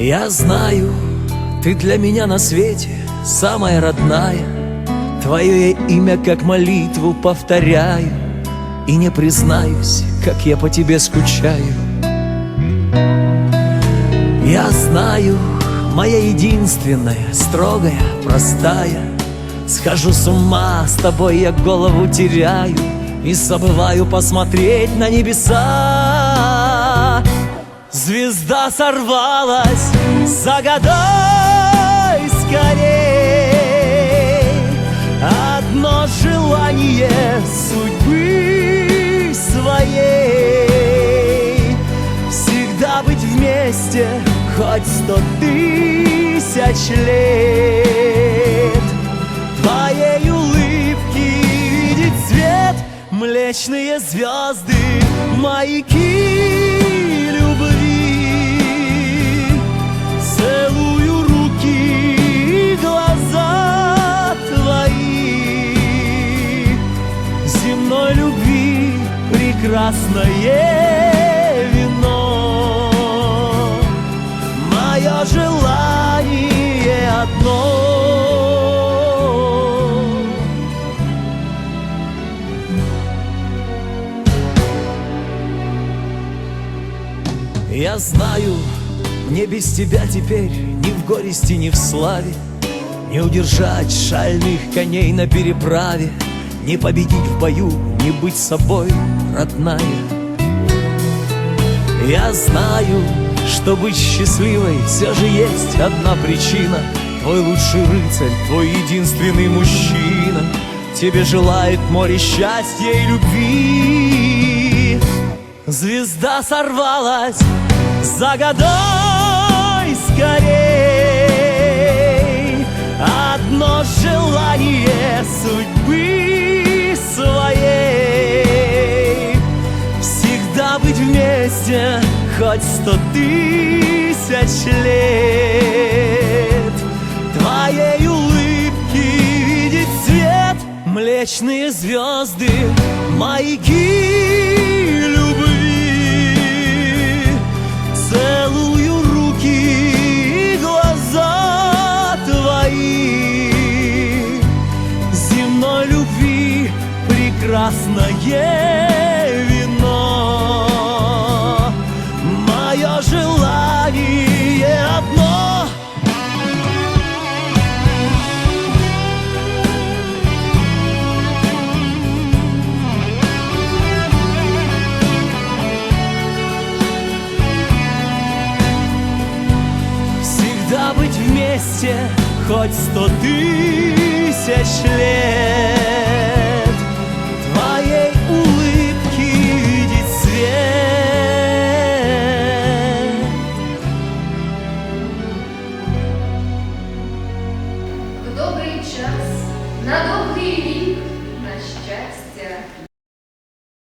Я знаю, ты для меня на свете самая родная. Твое имя как молитву повторяю И не признаюсь, как я по тебе скучаю. Я знаю, моя единственная, строгая, простая. Схожу с ума, с тобой я голову теряю И забываю посмотреть на небеса Звезда сорвалась, загадай скорей. Одно желание судьбы своей. Всегда быть вместе, хоть сто тысяч лет. Твоей улыбки видеть цвет Млечные звезды, маяки любви прекрасное вино. Мое желание одно. Я знаю, мне без тебя теперь Ни в горести, ни в славе. Не удержать шальных коней на переправе Не победить в бою, не быть собой, родная. Я знаю, что быть счастливой Все же есть одна причина. Твой лучший рыцарь, твой единственный мужчина. Тебе желает море счастья и любви. Звезда сорвалась, загадай вместе, хоть сто тысяч лет. Твоей улыбки видеть цвет Млечные звезды, маяки любви. Целую руки и глаза твои. Земной любви прекрасное вместе хоть сто тысяч лет Твоей улыбки видеть свет. В добрый час, на добрый век, на счастье.